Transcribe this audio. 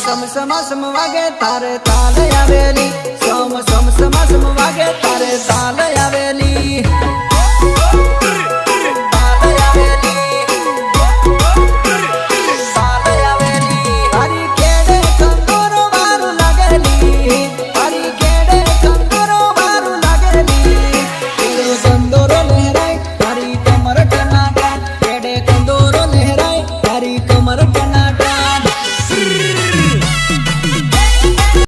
સમ સમ સમ વાગે તારે તાલ આવેલી.